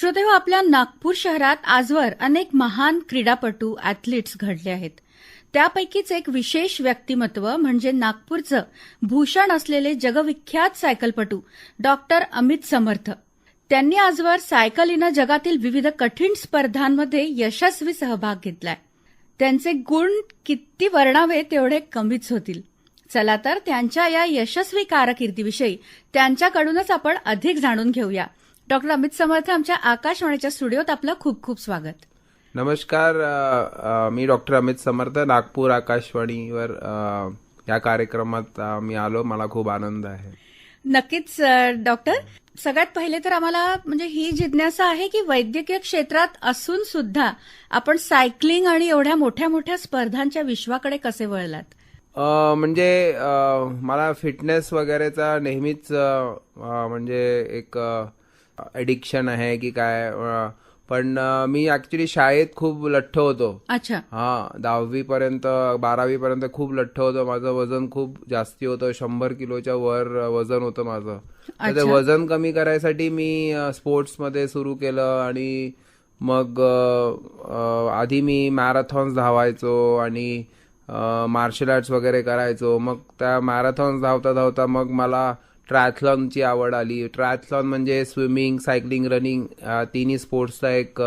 श्रोतेहो आपल्या नागपूर शहरात आजवर अनेक महान क्रीडापटू ॲथलीट्स घडले आहेत. त्यापैकीच एक विशेष व्यक्तिमत्व म्हणजे नागपूरचं भूषण असलेले जगविख्यात सायकलपटू डॉक्टर अमित समर्थ. त्यांनी आजवर सायकलीनं जगातील विविध कठीण स्पर्धांमध्ये यशस्वी सहभाग घेतलाय. त्यांचे गुण किती वर्णावे तेवढे कमीच होतील. चला तर त्यांच्या या यशस्वी कारकिर्दीविषयी त्यांच्याकडूनच आपण अधिक जाणून घेऊया. डॉक्टर अमित समर्थ आमच्या आकाशवाणीच्या स्टुडिओत आपलं खूप खूप स्वागत. नमस्कार मी डॉक्टर अमित समर्थ नागपूर आकाशवाणीवर या कार्यक्रमात मी आलो. मला खूप आनंद आहे. नक्कीच डॉक्टर. सगळ्यात पहिले तर आम्हाला म्हणजे ही जिज्ञासा आहे की वैद्यकीय क्षेत्रात असून सुद्धा आपण सायकलिंग आणि एवढ्या मोठ्या मोठ्या स्पर्धांच्या विश्वाकडे कसे वळलात? म्हणजे मला फिटनेस वगैरेचा नेहमीच म्हणजे एक ॲडिक्शन आहे की काय पण मी ऍक्च्युली शाळेत खूप लठ्ठ होतो. अच्छा. हा दहावी पर्यंत बारावी पर्यंत खूप लठ्ठ होतं. माझं वजन खूप जास्ती होतं. शंभर किलोच्या वर वजन होतं माझं. ते वजन कमी करायसाठी मी स्पोर्ट्समध्ये सुरू केलं आणि मग आधी मी मॅरेथॉन्स धावायचो आणि मार्शल आर्ट्स वगैरे करायचो. मग त्या मॅरेथॉन्स धावता धावता मग मला ट्रायथलॉनची आवड आली. ट्रायथलॉन म्हणजे स्विमिंग सायकलिंग रनिंग तिन्ही स्पोर्ट्सचा एक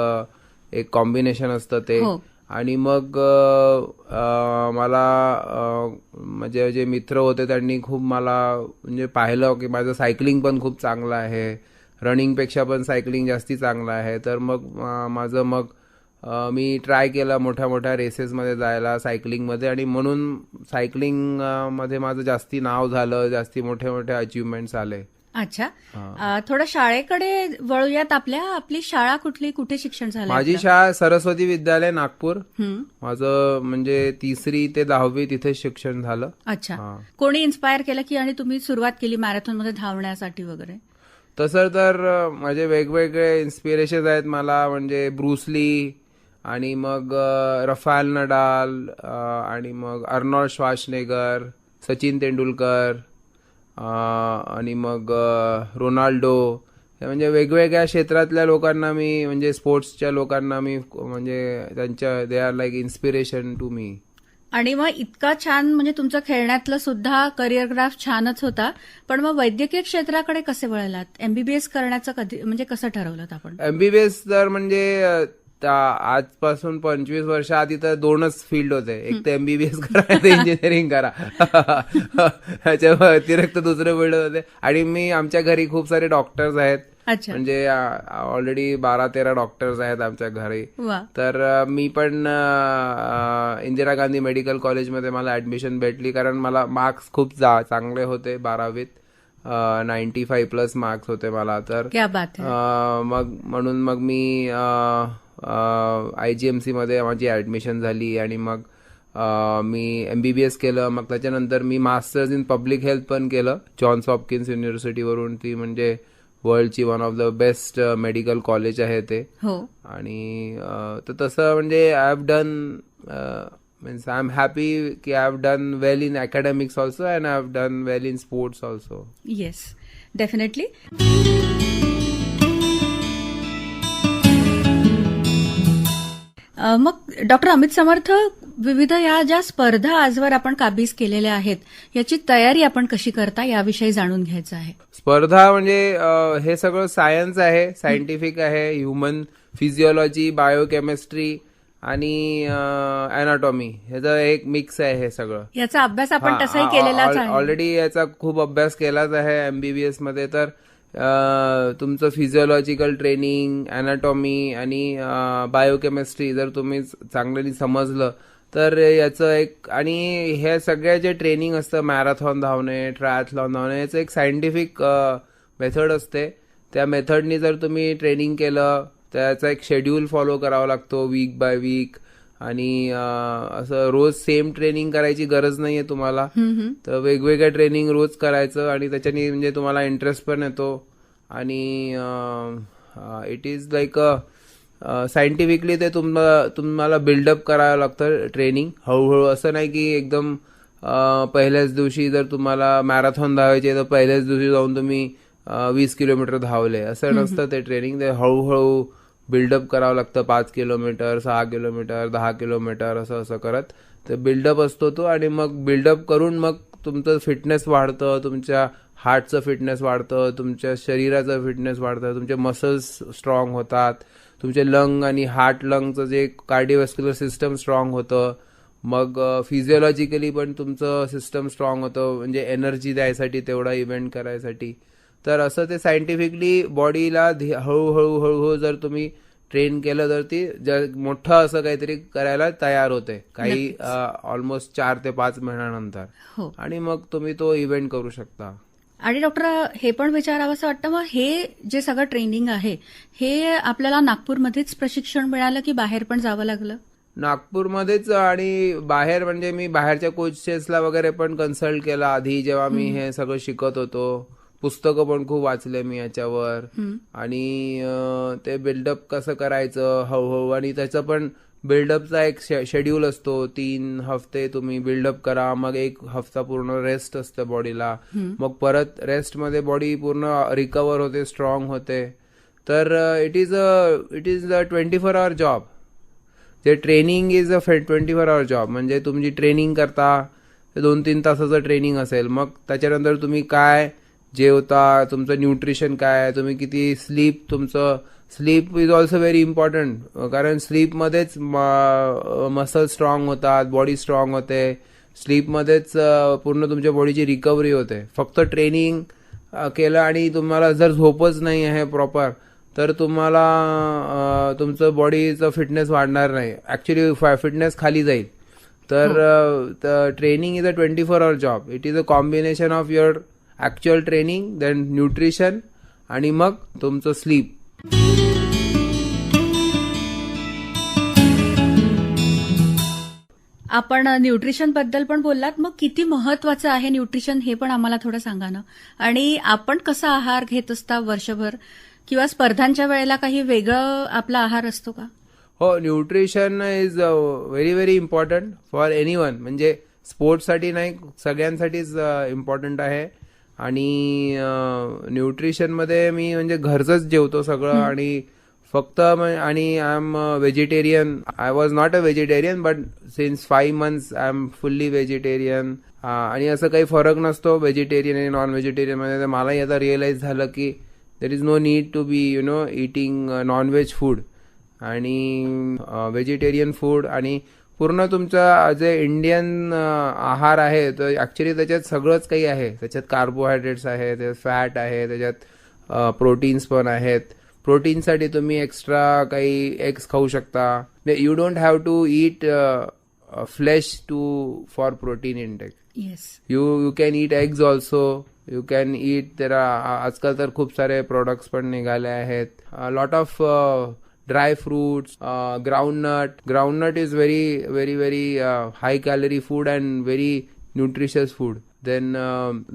एक कॉम्बिनेशन असतं ते. हो. आणि मग मला म्हणजे जे मित्र होते त्यांनी खूप मला म्हणजे पाहिलं की माझं सायकलिंग पण खूप चांगलं आहे. रनिंगपेक्षा पण सायकलिंग जास्ती चांगलं आहे. तर मग माझं मग मी ट्राय केलं मोठ्या मोठ्या रेसेसमध्ये जायला सायकलिंगमध्ये आणि म्हणून सायकलिंग अ, मध्ये माझं जास्ती नाव झालं जास्ती मोठे मोठे अचिव्हमेंट्स आले. अच्छा. थोडं शाळेकडे वळूयात आपल्या. आपली शाळा कुठली? कुठे शिक्षण झालं माझी शाळा सरस्वती विद्यालय नागपूर. माझं म्हणजे तिसरी ते दहावी तिथे शिक्षण झालं. अच्छा. कोणी इन्स्पायर केलं की आणि तुम्ही सुरुवात केली मॅरेथॉनमध्ये धावण्यासाठी वगैरे? तसं तर माझे वेगवेगळे इन्स्पिरेशन आहेत मला. म्हणजे ब्रुसली आणि मग रफाल नडाल आणि मग अर्नॉल्ड श्वासनेगर सचिन तेंडुलकर आणि मग रोनाल्डो. म्हणजे वेगवेगळ्या क्षेत्रातल्या लोकांना मी म्हणजे स्पोर्ट्सच्या लोकांना मी म्हणजे त्यांच्या they are like inspiration to me आणि मग इतका छान म्हणजे तुमचं खेळण्यातलं सुद्धा करिअर ग्राफ छानच होता. पण मग वैद्यकीय क्षेत्राकडे कसे वळलात? एमबीबीएस करण्याचं कधी म्हणजे कसं ठरवलं आपण? एमबीबीएस तर म्हणजे आजपासून पंचवीस वर्ष आधी तर दोनच फील्ड होते. एक तर एमबीबीएस करा इंजिनिअरिंग करा. त्याच्या व्यतिरिक्त दुसरे फील्ड होते. आणि मी आमच्या घरी खूप सारे डॉक्टर्स आहेत. म्हणजे ऑलरेडी बारा तेरा डॉक्टर्स आहेत आमच्या घरी. तर मी पण इंदिरा गांधी मेडिकल कॉलेजमध्ये मला ऍडमिशन भेटली कारण मला मार्क्स खूप चांगले होते बारावीत. नाईन्टी फाईव्ह प्लस मार्क्स होते मला तर. मग म्हणून मग मी आय जी एममध्ये माझी ऍडमिशन झाली आणि मग मी एमबीबीएस केलं. मग त्याच्यानंतर मी मास्टर्स इन पब्लिक हेल्थ पण केलं. जॉन्स हॉपकिन्स युनिव्हर्सिटीवरून ती म्हणजे वर्ल्डची one of the best medical college आहे ते. हो. आणि तर तसं म्हणजे I have done means I am happy की I have done well in academics also and I have done well in sports also yes definitely मग डॉक्टर अमित समर्थ विविध या ज्या स्पर्धा आजवर आपण काबीज केलेल्या आहेत याची तयारी आपण कशी करता याविषयी जाणून घ्यायचं आहे. स्पर्धा म्हणजे हे सगळं सायन्स आहे सायंटिफिक आहे ह्युमन फिजिओलॉजी बायोकेमिस्ट्री आणि अॅनाटॉमी ह्याचं एक मिक्स आहे हे सगळं. याचा अभ्यास आपण तसाही केलेलाच आहे. ऑलरेडी याचा खूप अभ्यास केलाच आहे एमबीबीएसमध्ये. तर तुमचं फिजिओलॉजिकल ट्रेनिंग ॲनाटॉमी आणि बायोकेमिस्ट्री जर तुम्ही चांगल्याने समजलं तर याचं एक आणि हे सगळ्या जे ट्रेनिंग असतं मॅरेथॉन धावणे ट्रायथलॉन धावणे याचं एक सायंटिफिक मेथड असते. त्या मेथडनी जर तुम्ही ट्रेनिंग केलं त्याचा एक शेड्यूल फॉलो करावा लागतो वीक बाय वीक आणि असं रोज सेम ट्रेनिंग करायची गरज नाहीये तुम्हाला. तर वेगवेगळ्या ट्रेनिंग रोज करायचं आणि त्याच्याने म्हणजे तुम्हाला इंटरेस्ट पण येतो. आणि इट इज लाईक सायंटिफिकली ते तुम्हाला तुम्हाला बिल्डअप करावं लागतं ट्रेनिंग हळूहळू. असं नाही की एकदम पहिल्याच दिवशी जर तुम्हाला मॅरेथॉन धावायची तर पहिल्याच दिवशी जाऊन तुम्ही वीस किलोमीटर धावले. असं नसतं ते ट्रेनिंग ते हळूहळू बिल्डअप करावं लागतं पाच किलोमीटर सहा किलोमीटर दहा किलोमीटर असं असं करत. ते बिल्डअप असतो तो आणि मग बिल्डअप करून मग तुमचं फिटनेस वाढतं तुमच्या हार्टचं फिटनेस वाढतं तुमच्या शरीराचं फिटनेस वाढतं तुमचे मसल्स स्ट्रॉंग होतात तुमचे लंग आणि हार्ट लंगचं जे कार्डिओवॅस्क्युलर सिस्टम स्ट्रॉंग होतं मग फिजिओलॉजिकली पण तुमचं सिस्टम स्ट्रॉंग होतं म्हणजे एनर्जी द्यायसाठी तेवढा इव्हेंट करायसाठी. तर असं ते सायंटिफिकली बॉडीला हळूहळू हळूहळू जर तुम्ही ट्रेन केलं तर ती मोठं असं काहीतरी करायला तयार होते. काही ऑलमोस्ट चार ते पाच महिन्यानंतर. हो. आणि मग तुम्ही तो इव्हेंट करू शकता. आणि डॉक्टर हे पण विचारावं असं वाटतं मग हे जे सगळं ट्रेनिंग आहे हे आपल्याला नागपूरमध्येच प्रशिक्षण मिळालं की बाहेर पण जावं लागलं? नागपूरमध्येच आणि बाहेर म्हणजे मी बाहेरच्या कोचेसला वगैरे पण कन्सल्ट केला आधी जेव्हा मी हे सगळं शिकत होतो. पुस्तकं पण खूप वाचले मी याच्यावर. आणि ते बिल्डअप कसं करायचं हळूहळू. आणि त्याचं पण बिल्डअपचा एक शेड्यूल असतो. तीन हफ्ते तुम्ही बिल्डअप करा मग एक हफ्ता पूर्ण रेस्ट असतं बॉडीला मग परत रेस्टमध्ये बॉडी पूर्ण रिकवर होते स्ट्रॉंग होते. तर it is a it is a twenty four hour job जे training is a twenty four hour job म्हणजे तुमची ट्रेनिंग करता दोन तीन तासाचं ट्रेनिंग असेल. मग त्याच्यानंतर तुम्ही काय जेवता तुमचं न्यूट्रिशन काय आहे तुम्ही किती स्लीप तुमचं sleep is also very important कारण स्लीपमध्येच मसल स्ट्रॉंग होतात बॉडी स्ट्रॉंग होते. स्लीपमध्येच पूर्ण तुमच्या बॉडीची रिकव्हरी होते. फक्त ट्रेनिंग केलं आणि तुम्हाला जर झोपच नाही आहे प्रॉपर तर तुम्हाला तुमचं बॉडीचं फिटनेस वाढणार नाही. ऍक्च्युली फिटनेस खाली जाईल. तर training is a twenty four hour job it is a combination of your actual training then nutrition आणि मग तुमचं स्लीप आपण न्यूट्रिशनबद्दल पण बोललात. मग किती महत्वाचं आहे न्यूट्रिशन हे पण आम्हाला थोडं सांगा ना? आणि आपण कसा आहार घेत असता वर्षभर? किंवा स्पर्धांच्या वेळेला काही वेगळं आपला आहार असतो का? हो nutrition is very very important for anyone म्हणजे स्पोर्ट्ससाठी नाही सगळ्यांसाठीच इम्पॉर्टंट आहे. आणि न्यूट्रिशनमध्ये मी म्हणजे घरचंच जेवतो सगळं आणि फक्त म- आणि I am vegetarian. I was not a vegetarian but since five months I am fully vegetarian. आणि असं काही फरक नसतो व्हेजिटेरियन आणि नॉन व्हेजिटेरियनमध्ये तर मलाही आता रिअलाइज झालं की there is no need to be you know eating non veg food आणि व्हेजिटेरियन फूड आणि पूर्ण तुमचा जे इंडियन आहार आहे तर ऍक्च्युली त्याच्यात सगळंच काही आहे. त्याच्यात कार्बोहायड्रेट्स आहे त्याच्यात फॅट आहे त्याच्यात प्रोटीन्स पण आहेत. प्रोटीनसाठी तुम्ही एक्स्ट्रा काही एग्स खाऊ शकता. You don't have to eat flesh to for protein intake yes you you can eat eggs also you can eat तर आजकाल तर खूप सारे प्रोडक्ट्स पण निघाले आहेत. Lot of dry fruits groundnut groundnut is very very very high calorie food and very nutritious food then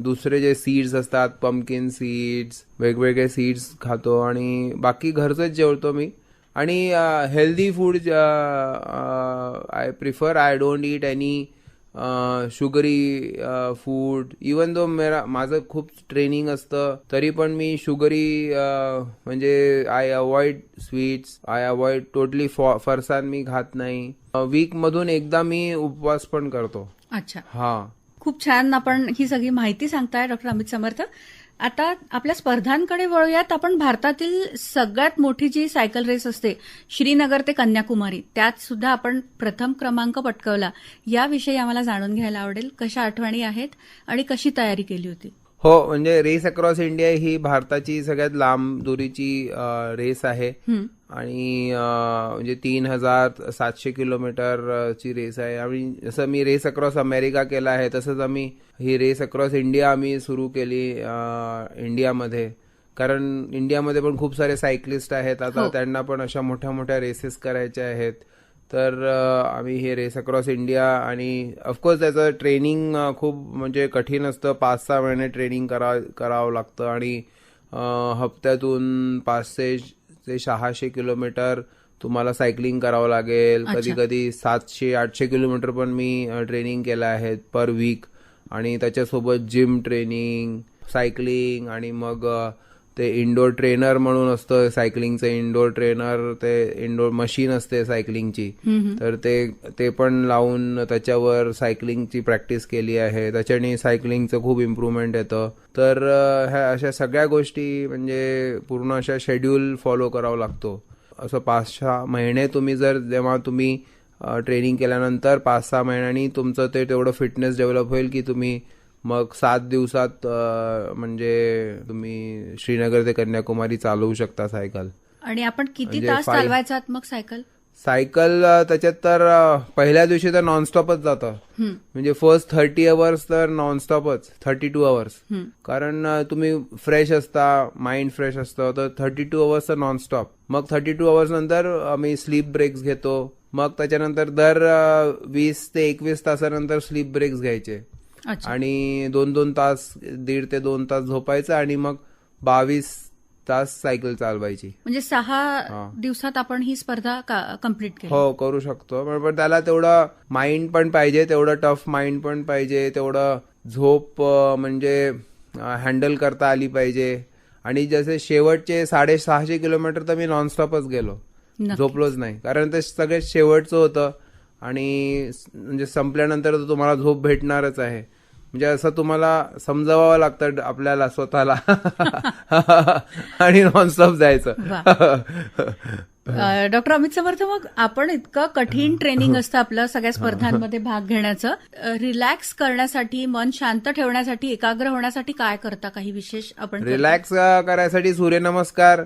दुसरे जे सीड्स असतात पंपकिन सीड्स वेगवेगळे सीड्स खातो आणि बाकी घरचंच जेवतो मी. आणि healthy food I prefer I don't eat any sugary food even though मेरा माझं खूप ट्रेनिंग असतं तरी पण मी शुगरी म्हणजे I avoid sweets I avoid totally farsan मी खात नाही. वीक मधून एकदा मी उपवास पण करतो. अच्छा. हा. खूप छान आपण ही सगळी माहिती सांगताय डॉक्टर अमित समर्थ. आता आपल्या स्पर्धांकडे वळूयात. आपण भारतातील सगळ्यात मोठी जी सायकल रेस असते श्रीनगर ते कन्याकुमारी त्यात सुद्धा आपण प्रथम क्रमांक पटकवला. याविषयी आम्हाला जाणून घ्यायला आवडेल कशा आठवणी आहेत आणि कशी तयारी केली होती? हो म्हणजे रेस अक्रॉस इंडिया ही भारताची सगळ्यात लांब दुरीची रेस आहे. आणि म्हणजे तीन हजार सातशे किलोमीटर अ, ची रेस आहे. आणि जसं मी रेस अक्रॉस अमेरिका केला आहे तसंच आम्ही ही रेस अक्रॉस इंडिया आम्ही सुरू केली इंडियामध्ये कारण इंडियामध्ये पण खूप सारे सायकलिस्ट आहेत. आता हो. त्यांना पण अशा मोठ्या मोठ्या रेसेस करायच्या आहेत. तर आम्ही हे रेस अक्रॉस इंडिया आणि ऑफकोर्स त्याचं ट्रेनिंग खूप म्हणजे कठीण असतं. पाच सहा महिने ट्रेनिंग करा करावं लागतं. आणि हप्त्यातून पाचशे ते सहाशे किलोमीटर तुम्हाला सायकलिंग करावं लागेल. कधी कधी सातशे आठशे किलोमीटर पण मी ट्रेनिंग केलं आहे पर वीक आणि त्याच्यासोबत जिम ट्रेनिंग सायकलिंग आणि मग ते इंडोर ट्रेनर म्हणून असतं सायकलिंगचं इंडोर ट्रेनर ते इंडोर मशीन असते सायकलिंगची तर ते ते पण लावून त्याच्यावर सायकलिंगची प्रॅक्टिस केली आहे. त्याच्याने सायकलिंगचं खूप इम्प्रूव्हमेंट येतं. तर ह्या अशा सगळ्या गोष्टी म्हणजे पूर्ण अशा शेड्यूल फॉलो करावा लागतो. असं पाच सहा महिने तुम्ही जर जेव्हा तुम्ही ट्रेनिंग केल्यानंतर पाच सहा महिन्यांनी तुमचं ते तेवढं फिटनेस डेव्हलप होईल की तुम्ही मग सात दिवसात म्हणजे तुम्ही श्रीनगर ते कन्याकुमारी चालवू शकता सायकल. आणि आपण किती म्हणजे तास चालवायचा मग सायकल? सायकल त्याच्यात तर पहिल्या दिवशी तर नॉनस्टॉपच जातं. म्हणजे फर्स्ट थर्टी अवर्स तर नॉनस्टॉपच थर्टी टू अवर्स. कारण तुम्ही फ्रेश असता माइंड फ्रेश असतं तर थर्टी टू अवर्स तर नॉनस्टॉप मग थर्टी टू अवर्स नंतर आम्ही स्लीप ब्रेक्स घेतो. मग त्याच्यानंतर दर वीस ते एकवीस तासानंतर स्लीप ब्रेक्स घ्यायचे. आणि दोन दोन तास दीड ते दोन तास झोपायचं आणि मग बावीस तास सायकल चालवायची. म्हणजे सहा. दिवसात आपण ही स्पर्धा कंप्लीट केली? हो करू शकतो. पण त्याला तेवढं माइंड पण पाहिजे तेवढं टफ माइंड पण पाहिजे तेवढं झोप म्हणजे हँडल करता आली पाहिजे. आणि जसे शेवटचे साडेसहाशे किलोमीटर तर मी नॉनस्टॉपच गेलो. झोपलोच नाही. कारण ते सगळे शेवटचं होतं. आणि म्हणजे संपल्यानंतर तर तुम्हाला झोप भेटणारच आहे. म्हणजे असं तुम्हाला समजावावं लागतं आपल्याला स्वतःला. आणि नॉनस्टॉप जायचं. डॉक्टर अमित समर्थ मग आपण इतकं कठीण ट्रेनिंग असतं आपलं सगळ्या स्पर्धांमध्ये भाग घेण्याचं. रिलॅक्स करण्यासाठी मन शांत ठेवण्यासाठी एकाग्र होण्यासाठी काय करता? काही विशेष आपण? रिलॅक्स करायसाठी सूर्यनमस्कार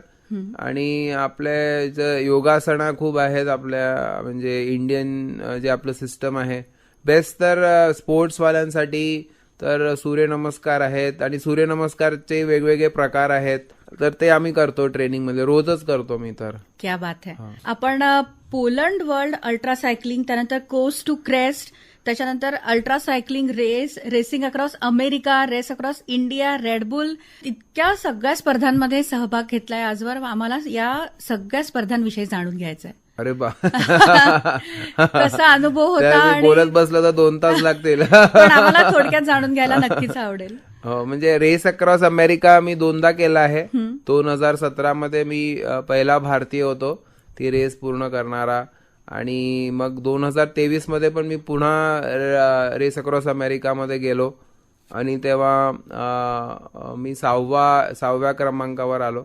आणि आपले जे योगासना खूप आहेत आपल्या म्हणजे इंडियन जे आपलं सिस्टम आहे. बेस्ट तर स्पोर्ट्स वाल्यांसाठी तर सूर्यनमस्कार आहेत आणि सूर्यनमस्कारचे वेगवेगळे प्रकार आहेत. तर ते आम्ही करतो ट्रेनिंगमध्ये. रोजच करतो मी तर. क्या बात आहे आपण पोलंड वर्ल्ड अल्ट्रा सायकलिंग त्यानंतर कोस्ट टू क्रेस्ट त्याच्यानंतर ultra cycling race racing across America race across India Red Bull इतक्या सगळ्या स्पर्धांमध्ये सहभाग घेतलाय आजवर. आम्हाला या सगळ्या स्पर्धांविषयी जाणून घ्यायचंय. अरे बा. कसा अनुभव होता बोलत बसलं तर दोन तास लागतील. आम्हाला थोडक्यात जाणून घ्यायला नक्कीच आवडेल. हो म्हणजे रेस अक्रॉस अमेरिका मी दोनदा केला आहे. दोन हजार सतरा मध्ये मी पहिला भारतीय होतो. ती रेस पूर्ण करणारा. आणि मग दोन हजार तेवीसमध्ये पण मी पुन्हा रेस अक्रॉस अमेरिकामध्ये गेलो. आणि तेव्हा मी सहावा सहाव्या क्रमांकावर आलो.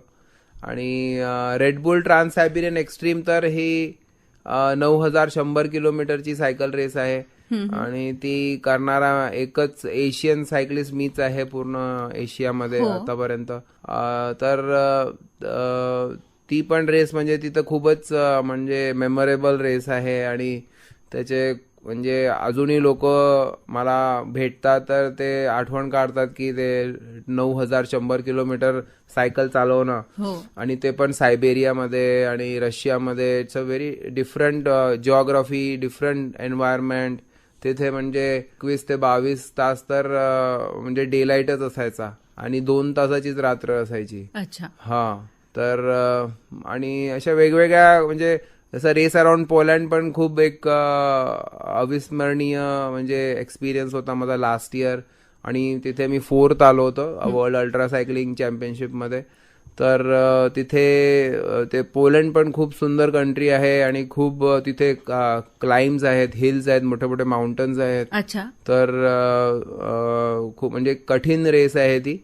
आणि रेडबुल ट्रान्स सायबेरियन एक्स्ट्रीम तर ही नऊ हजार शंभर किलोमीटरची सायकल रेस आहे. आणि ती करणारा एकच एशियन सायकलिस्ट मीच आहे पूर्ण एशियामध्ये आतापर्यंत. अं, तर ती पण रेस म्हणजे तिथं खूपच म्हणजे मेमोरेबल रेस आहे आणि त्याचे म्हणजे अजूनही लोक मला भेटतात तर ते आठवण काढतात की ते नऊ हजार शंभर किलोमीटर सायकल चालवणं हो. आणि ते पण सायबेरियामध्ये आणि रशियामध्ये. It's a very different geography different environment तिथे म्हणजे एकवीस ते बावीस तास तर म्हणजे डे लाईटच असायचा आणि दोन तासाचीच रात्र असायची. अच्छा. हा. तर आणि अशा वेगवेगळ्या म्हणजे जसं रेस अराउंड पोलँड पण खूप एक अविस्मरणीय म्हणजे एक्सपिरियन्स होता माझा लास्ट इयर आणि तिथे मी फोर्थ आलो होतो वर्ल्ड अल्ट्रा सायकलिंग चॅम्पियनशिपमध्ये तर तिथे ते पोलंड पण खूप सुंदर कंट्री आहे आणि खूप तिथे क्लाइम्स आहेत हिल्स आहेत मोठे मोठे माउंटन्स आहेत. अच्छा. तर खूप म्हणजे कठीण रेस आहे ती.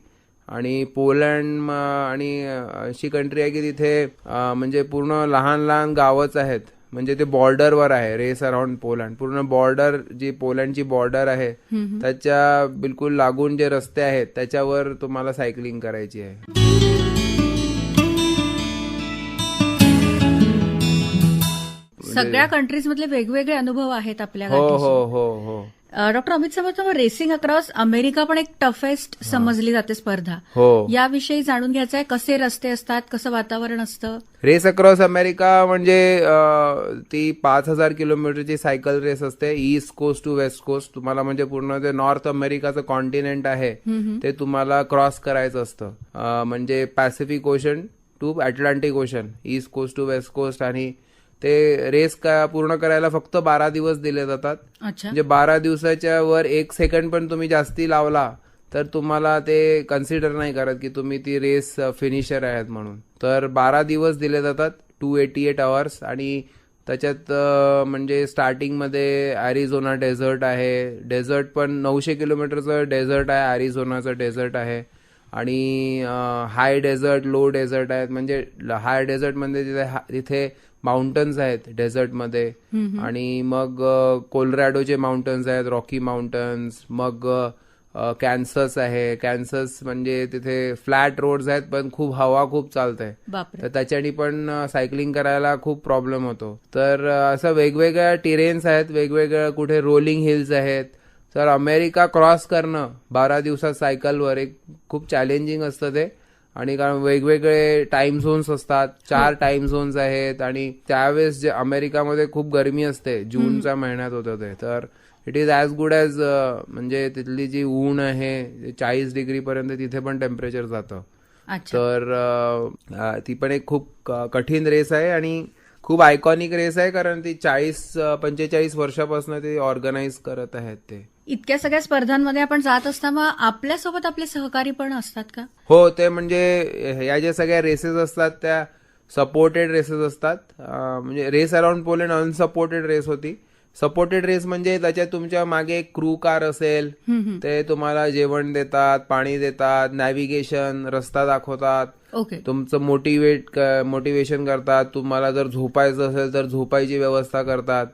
आणि पोलंड म- आणि अशी कंट्री आहे की तिथे म्हणजे पूर्ण लहान लहान गावच आहेत. म्हणजे ते बॉर्डरवर आहे रेस अराउंड पोलंड. पूर्ण बॉर्डर जी पोलंडची बॉर्डर आहे त्याच्या बिलकुल लागून जे रस्ते आहेत त्याच्यावर तुम्हाला सायकलिंग करायची आहे. सगळ्या कंट्रीज मधले वेगवेगळे अनुभव आहेत आपल्या हो. हो हो हो. Doctor Amit Samarth racing across America पण एक टफेस्ट समजली जाते स्पर्धा. हो. याविषयी जाणून घ्यायचं आहे कसे रस्ते असतात कसं वातावरण असतं? रेस अक्रॉस अमेरिका म्हणजे ती पाच हजार किलोमीटरची सायकल रेस असते east coast to west coast. तुम्हाला म्हणजे पूर्ण जे नॉर्थ अमेरिकाचं कॉन्टिनेंट आहे ते तुम्हाला क्रॉस करायचं असतं. म्हणजे Pacific Ocean to Atlantic Ocean east coast to west coast आणि ते रेस का पूर्ण करायला फक्त बारा दिवस दिले जातात. म्हणजे बारा दिवसाच्या वर एक सेकंड पण तुम्ही जास्ती लावला तर तुम्हाला ते कन्सिडर नाही करत की तुम्ही ती रेस फिनिशर आहेत म्हणून. तर बारा दिवस दिले जातात टू एटी एट आवर्स आणि त्याच्यात म्हणजे स्टार्टिंगमध्ये ॲरिझोना डेझर्ट आहे. डेझर्ट पण नऊशे किलोमीटरचं डेझर्ट आहे ॲरिझोनाचं डेझर्ट आहे. आणि हाय डेझर्ट लो डेझर्ट आहेत. म्हणजे हाय डेझर्टमध्ये तिथे तिथे माउंटन्स आहेत डेझर्टमध्ये आणि मग कोलरॅडोचे माउंटन्स आहेत रॉकी माउंटन्स मग कॅन्सस आहे. कॅन्सस म्हणजे तिथे फ्लॅट रोड्स आहेत पण खूप हवा खूप चालते तर त्याच्यानी पण सायकलिंग करायला खूप प्रॉब्लेम होतो. तर असं वेगवेगळ्या टिरेन्स आहेत वेगवेगळ्या कुठे रोलिंग हिल्स आहेत. तर अमेरिका क्रॉस करणं बारा दिवसात सायकलवर एक खूप चॅलेंजिंग असतं ते. आणि कारण वेगवेगळे टाइम झोन्स असतात. चार टाइम झोन्स आहेत आणि त्यावेळेस जे अमेरिकामध्ये खूप गरमी असते जूनच्या महिन्यात होतं ते तर it is as good as म्हणजे तिथली जी ऊन आहे चाळीस डिग्री पर्यंत तिथे पण टेम्परेचर जातं. तर ती पण एक खूप कठीण रेस आहे आणि खूप आयकॉनिक रेस आहे कारण ती चाळीस पंचेचाळीस वर्षापासून ते ऑर्गनाईज करत आहेत ते. इतक्या सगळ्या स्पर्धांमध्ये आपण जात असताना आपल्यासोबत आपले सहकारी पण असतात का? हो ते म्हणजे या ज्या सगळ्या रेसेस असतात त्या सपोर्टेड रेसेस असतात. म्हणजे race around Poland unsupported race होती. सपोर्टेड रेस म्हणजे त्याच्यात तुमच्या मागे एक क्रू कार असेल ते तुम्हाला जेवण देतात पाणी देतात नॅव्हिगेशन रस्ता दाखवतात. ओके तुमचं मोटिवेट मोटिवेशन करतात. तुम्हाला जर झोपायचं असेल तर झोपायची व्यवस्था करतात.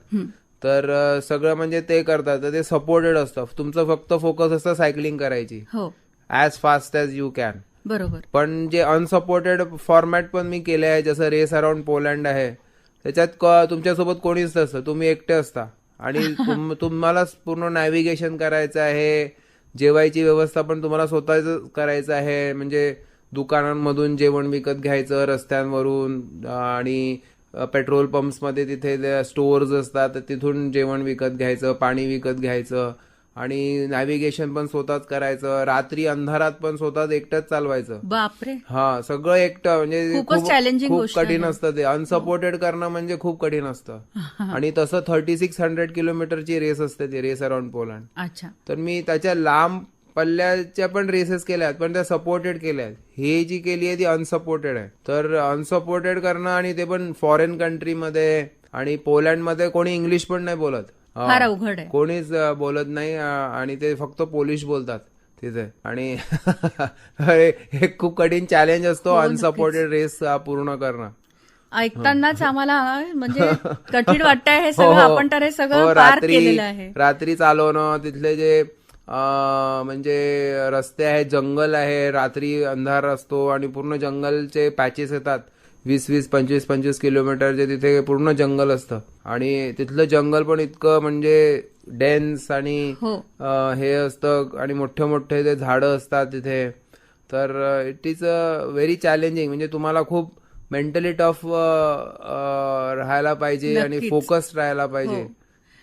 तर सगळं म्हणजे ते करतात. तर ते सपोर्टेड असतं. तुमचं फक्त फोकस असतं सायकलिंग करायची. हो. As fast as you can बरोबर. पण जे अनसपोर्टेड फॉर्मॅट पण मी केले आहे जसं रेस अराउंड पोलंड आहे. त्याच्यात तुमच्यासोबत कोणीच नसतं. तुम्ही एकटे असता. आणि तुम- तुम्हाला पूर्ण नॅव्हिगेशन करायचं आहे. जेवायची व्यवस्था पण तुम्हाला स्वतःच करायचं आहे. म्हणजे दुकानांमधून जेवण विकत घ्यायचं रस्त्यांवरून आणि पेट्रोल पंप्समध्ये तिथे स्टोअर्स असतात तिथून जेवण विकत घ्यायचं पाणी विकत घ्यायचं आणि नॅव्हिगेशन पण स्वतःच करायचं रात्री अंधारात पण स्वतःच एकटंच चालवायचं. बापरे. हा सगळं एकटं म्हणजे खूपच खूप- कठीण. असतं ते. अनसपोर्टेड करणं म्हणजे खूप कठीण असतं. आणि तसं थर्टी सिक्स हंड्रेड किलोमीटरची रेस असते ती रेस अराउंड पोलंड अच्छा. तर मी त्याच्या लांब पल्ल्याच्या पण रेसेस केल्या आहेत पण त्या सपोर्टेड केल्या आहेत. हे जी केली आहे ती अनसपोर्टेड आहे. तर अनसपोर्टेड करणं आणि ते पण फॉरेन कंट्रीमध्ये आणि पोलंडमध्ये कोणी इंग्लिश पण नाही बोलत. हा. अवघड आहे. कोणीच बोलत नाही आणि ते फक्त पोलिश बोलतात तिथे. आणि हे हे खूप कठीण चॅलेंज असतो हो, अनसपोर्टेड रेस पूर्ण करणं. ऐकतानाच आम्हाला म्हणजे कठीण वाटतंय हे हो, सगळं. हो. आपण तर हे हो, सगळं रात्री चालवणं तिथले जे म्हणजे रस्ते आहेत जंगल आहे रात्री अंधार असतो आणि पूर्ण जंगलचे पॅचेस येतात. वीस वीस पंचवीस पंचवीस किलोमीटरचे तिथे पूर्ण जंगल असतं. आणि तिथलं जंगल पण इतकं म्हणजे डेन्स आणि हो. हे असतं आणि मोठे मोठे ते झाडं असतात तिथे. तर it is a very challenging म्हणजे तुम्हाला खूप मेंटली टफ राहायला पाहिजे आणि नक्कीच. फोकस राहायला पाहिजे. हो.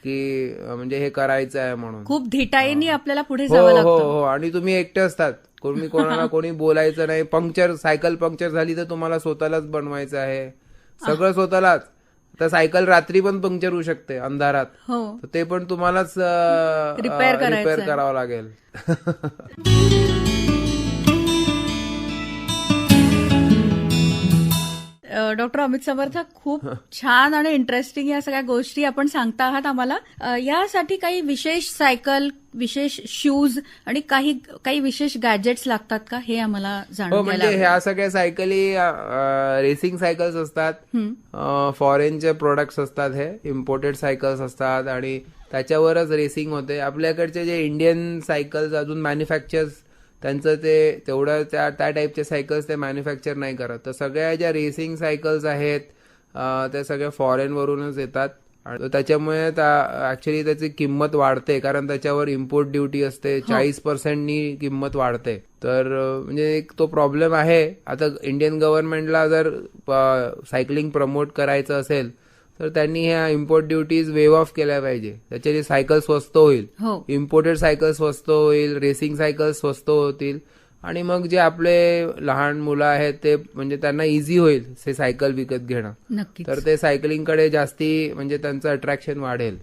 की म्हणजे हे करायचं आहे म्हणून. खूप धिटाईने आपल्याला पुढे हो जावं हो लागतं. हो. आणि तुम्ही एकटे असतात. कोणी कोणाला कोणी बोलायचं नाही. पंक्चर सायकल पंक्चर झाली तर तुम्हाला स्वतःलाच बनवायचं आहे. सगळं स्वतःलाच. तर सायकल रात्री पण पंक्चर होऊ शकते अंधारात. हो. तर ते पण तुम्हालाच करायचं रिपेअर आहे. करावं लागेल. डॉक्टर अमित समर्थ खूप छान आणि इंटरेस्टिंग या सगळ्या गोष्टी आपण सांगता आहात आम्हाला. यासाठी काही विशेष सायकल विशेष शूज आणि काही काही विशेष गॅजेट्स लागतात का? हे आम्हाला हो जाणून म्हणजे घ्यायला ह्या सगळ्या सायकली रेसिंग सायकल्स असतात. फॉरेनचे प्रोडक्ट्स असतात हे इम्पोर्टेड सायकल्स असतात आणि त्याच्यावरच रेसिंग होते. आपल्याकडचे जे इंडियन सायकल्स अजून मॅन्युफॅक्चर्स त्यांचं ते तेवढं त्या त्या टाईपचे सायकल्स ते मॅन्युफॅक्चर नाही करत. तर सगळ्या ज्या रेसिंग सायकल्स आहेत त्या सगळ्या फॉरेनवरूनच येतात. आणि त्याच्यामुळे ऍक्च्युली त्याची किंमत वाढते कारण त्याच्यावर इम्पोर्ट ड्युटी असते. चाळीस पर्सेंटनी किंमत वाढते. तर म्हणजे एक तो प्रॉब्लेम आहे. आता इंडियन गव्हर्नमेंटला जर सायकलिंग प्रमोट करायचं असेल तर त्यांनी ह्या इम्पोर्ट ड्युटीज वेव ऑफ केल्या पाहिजे. त्याच्याने सायकल स्वस्त होईल. हो. इम्पोर्टेड सायकल स्वस्त होईल रेसिंग सायकल स्वस्त होतील. आणि मग जे आपले लहान मुलं आहेत ते म्हणजे त्यांना इझी होईल ते सायकल विकत घेणं. तर ते सायकलिंगकडे जास्ती म्हणजे त्यांचं अट्रॅक्शन वाढेल.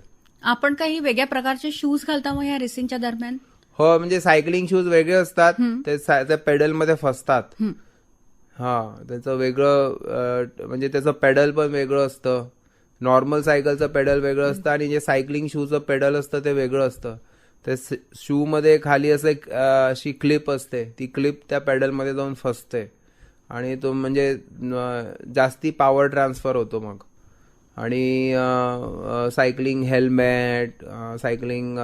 आपण काही वेगळ्या प्रकारचे शूज घालता मग या रेसिंगच्या दरम्यान? हो म्हणजे सायकलिंग शूज वेगळे असतात. ते त्या पेडलमध्ये फसतात. हं. हा त्याचं वेगळं म्हणजे त्याचं पेडल पण वेगळं असतं. नॉर्मल सायकलचं पेडल वेगळं असतं आणि जे सायकलिंग शूचं पेडल असतं ते वेगळं असतं. ते शू मध्ये खाली असं एक अशी क्लिप असते. ती क्लिप त्या पेडलमध्ये जाऊन फसते. आणि तो म्हणजे जास्ती पॉवर ट्रान्सफर होतो मग. आणि सायकलिंग हेल्मेट सायकलिंग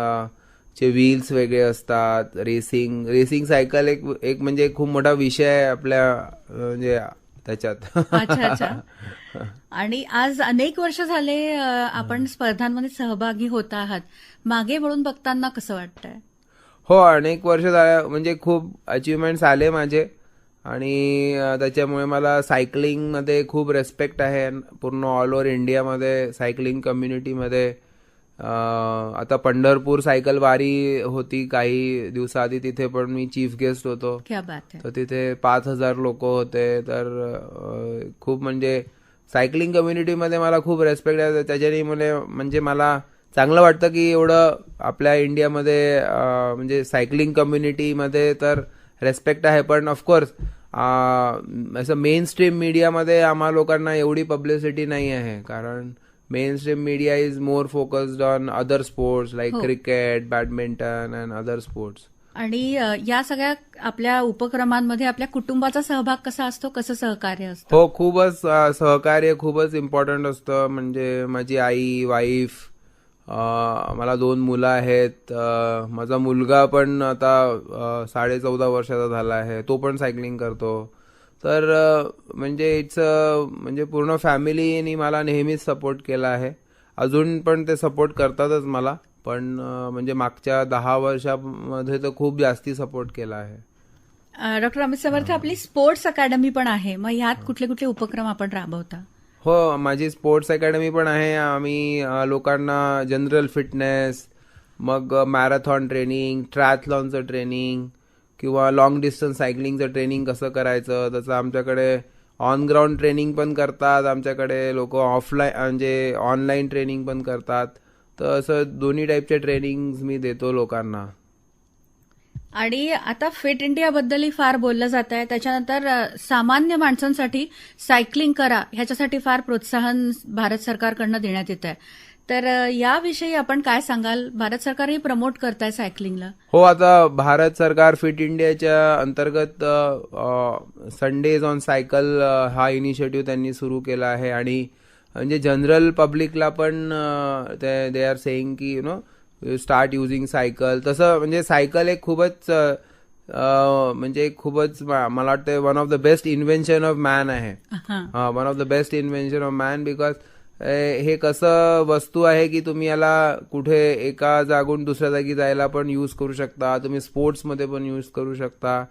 चे व्हील्स वेगळे असतात. रेसिंग रेसिंग सायकल एक एक म्हणजे खूप मोठा विषय आहे आपल्या म्हणजे त्याच्यात. अच्छा अच्छा. आणि आज अनेक वर्ष झाले आपण स्पर्धांमध्ये सहभागी होत आहात. मागे वळून बघताना कसं वाटतंय? हो अनेक वर्ष झाल्या म्हणजे खूप अचिव्हमेंट्स आले माझे. आणि त्याच्यामुळे मला सायकलिंगमध्ये खूप रेस्पेक्ट आहे. पूर्ण ऑल ओव्हर इंडियामध्ये सायकलिंग कम्युनिटीमध्ये आता पंढरपूर सायकल वारी होती काही दिवसाआधी. तिथे पण मी चीफ गेस्ट होतो. तर तिथे पाच हजार लोक होते. तर खूप म्हणजे सायकलिंग कम्युनिटीमध्ये मला खूप रेस्पेक्ट आहे. त्याच्याने मुले म्हणजे मला चांगलं वाटतं की एवढं आपल्या इंडियामध्ये म्हणजे सायकलिंग कम्युनिटीमध्ये तर रेस्पेक्ट आहे. पण ऑफकोर्स असं मेन स्ट्रीम मीडियामध्ये आम्हा लोकांना एवढी पब्लिसिटी नाही आहे. कारण mainstream media is more focused on other sports like. Cricket badminton and other sports आणि या सगळ्या आपल्या उपक्रमांमध्ये आपल्या कुटुंबाचा सहभाग कसा असतो? कसं सहकार्य असतं? हो खूपच सहकार्य खूपच इम्पॉर्टंट असतं. म्हणजे माझी आई वाईफ मला दोन मुलं आहेत. माझा मुलगा पण आता साडे चौदा वर्षाचा झाला आहे. तो पण सायकलिंग करतो. तर म्हणजे इट्स म्हणजे पूर्ण फॅमिलीनी मला नेहमीच सपोर्ट केला आहे. अजून पण ते सपोर्ट करतातच मला. पण म्हणजे मागच्या दहा वर्षामध्ये तर खूप जास्ती सपोर्ट केला आहे. डॉक्टर अमित समर्थ आपली स्पोर्ट्स अकॅडमी पण आहे. मग ह्यात कुठले कुठले उपक्रम आपण राबवता? हो माझी स्पोर्ट्स अकॅडमी पण आहे. आम्ही लोकांना जनरल फिटनेस मग मॅरेथॉन ट्रेनिंग ट्रॅथलॉनचं ट्रेनिंग किंवा लॉंग डिस्टन्स सायकलिंगचं ट्रेनिंग कसं करायचं. तसं आमच्याकडे ऑन ग्राउंड ट्रेनिंग पण करतात. आमच्याकडे लोक ऑफलाईन म्हणजे ऑनलाईन ट्रेनिंग पण करतात. तर असं दोन्ही टाईपचे ट्रेनिंग मी देतो लोकांना. आणि आता फिट इंडियाबद्दलही फार बोललं जात आहे त्याच्यानंतर सामान्य माणसांसाठी सायकलिंग करा ह्याच्यासाठी फार प्रोत्साहन भारत सरकारकडनं देण्यात येत आहे तर याविषयी आपण काय सांगाल? भारत सरकारही प्रमोट करताय सायकलिंगला हो आता भारत सरकार फिट इंडियाच्या अंतर्गत संडेज ऑन सायकल हा इनिशिएटिव्ह त्यांनी सुरू केला आहे. आणि म्हणजे जनरल पब्लिकला पण ते दे आर सेईंग की you know start using cycle तसं म्हणजे सायकल एक खूपच म्हणजे खूपच मला वाटतं one of the best invention of man आहे. हा one of the best invention of man because हे कसं वस्तू आहे की तुम्ही याला कुठे एका जागून दुसऱ्या जागी जायला पण यूज करू शकता. तुम्ही स्पोर्ट्समध्ये पण यूज करू शकता.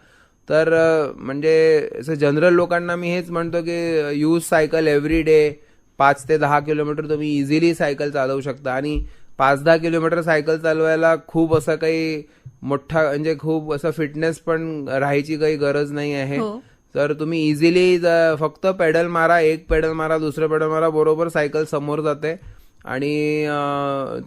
तर म्हणजे असं जनरल लोकांना मी हेच म्हणतो की यूज सायकल एव्हरी डे पाच ते दहा किलोमीटर तुम्ही इझिली सायकल चालवू शकता. आणि पाच दहा किलोमीटर सायकल चालवायला खूप असं काही मोठा म्हणजे खूप असं फिटनेस पण राहायची काही गरज नाही आहे. हो. तर तुम्ही इझिली फक्त पेडल मारा एक पेडल मारा दुसरं पेडल मारा बरोबर सायकल समोर जाते. आणि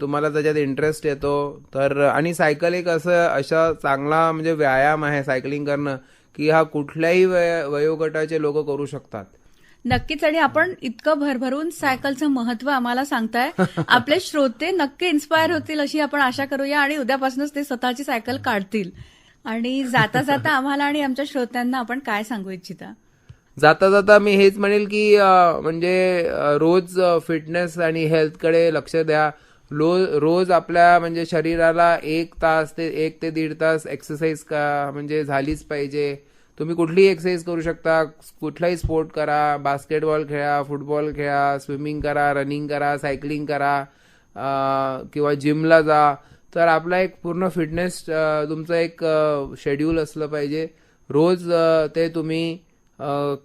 तुम्हाला त्याच्यात इंटरेस्ट येतो. तर आणि सायकल एक असं अशा चांगला म्हणजे व्यायाम आहे सायकलिंग करणं की हा कुठल्याही वय वयोगटाचे लोक करू शकतात. नक्कीच. आणि आपण इतकं भरभरून सायकलचं महत्त्व आम्हाला सांगताय. आपले श्रोते नक्की इन्स्पायर होतील अशी आपण आशा करूया आणि उद्यापासूनच ते स्वतःची सायकल काढतील. आणि जाता जाता आम्हाला आणि आमच्या श्रोत्यांना आपण काय सांगू इच्छिता? जाता जाता मी हेच म्हणेल की म्हणजे रोज फिटनेस आणि हेल्थकडे लक्ष द्या. लो रोज आपल्या म्हणजे शरीराला एक तास ते एक ते दीड तास एक्सरसाइज का म्हणजे झालीच पाहिजे. तुम्ही कुठलीही एक्सरसाइज करू शकता. कुठलाही स्पोर्ट करा. बास्केटबॉल खेळा फुटबॉल खेळा स्विमिंग करा रनिंग करा सायकलिंग करा किंवा जिमला जा. तर आपला एक पूर्ण फिटनेस तुमचं एक शेड्यूल असलं पाहिजे. रोज ते तुम्ही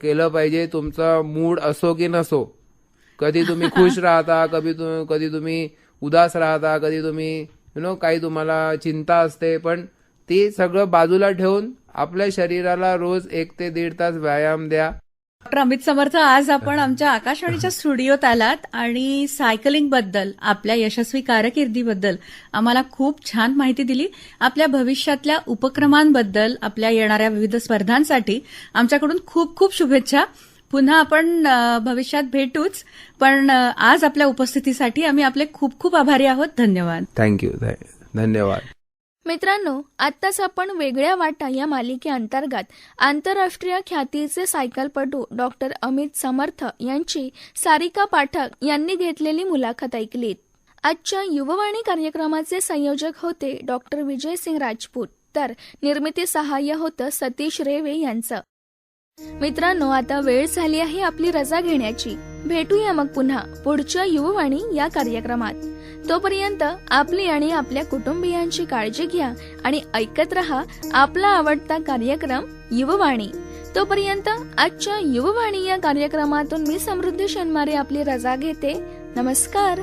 केलं पाहिजे. तुमचा मूड असो की नसो. कधी तुम्ही खुश राहता कधी कधी तुम्ही उदास राहता कधी तुम्ही यु नो काही तुम्हाला चिंता असते. पण ते सगळं बाजूला ठेवून आपल्या शरीराला रोज एक ते दीड तास व्यायाम द्या. डॉक्टर अमित समर्थ आज आपण आमच्या आकाशवाणीच्या स्टुडिओत आलात आणि सायकलिंगबद्दल आपल्या यशस्वी कारकिर्दीबद्दल आम्हाला खूप छान माहिती दिली. आपल्या भविष्यातल्या उपक्रमांबद्दल आपल्या येणाऱ्या विविध स्पर्धांसाठी आमच्याकडून खूप खूप शुभेच्छा. पुन्हा आपण भविष्यात भेटूच पण आज आपल्या उपस्थितीसाठी आम्ही आपले खूप खूप आभारी आहोत. धन्यवाद. थँक्यू धन्यवाद. मित्रांनो आत्ताच आपण वेगळ्या वाटा या मालिकेअंतर्गत आंतरराष्ट्रीय ख्यातीचे सायकलपटू डॉक्टर अमित समर्थ यांची सारिका पाठक यांनी घेतलेली मुलाखत ऐकलीत. आजच्या युववाणी कार्यक्रमाचे संयोजक होते डॉक्टर विजय सिंग राजपूत तर निर्मिती सहाय्य होतं सतीश रेवे यांचं. मित्रांनो आता वेळ झाली आहे आपली रजा घेण्याची. भेटूया मग पुन्हा पुढच्या युववाणी या कार्यक्रमात. तोपर्यंत आपली आणि आपल्या कुटुंबियांची काळजी घ्या आणि ऐकत रहा आपला आवडता कार्यक्रम युववाणी. तोपर्यंत आजच्या युववाणी या कार्यक्रमातून मी समृद्धी शनमारे आपली रजा घेते. नमस्कार.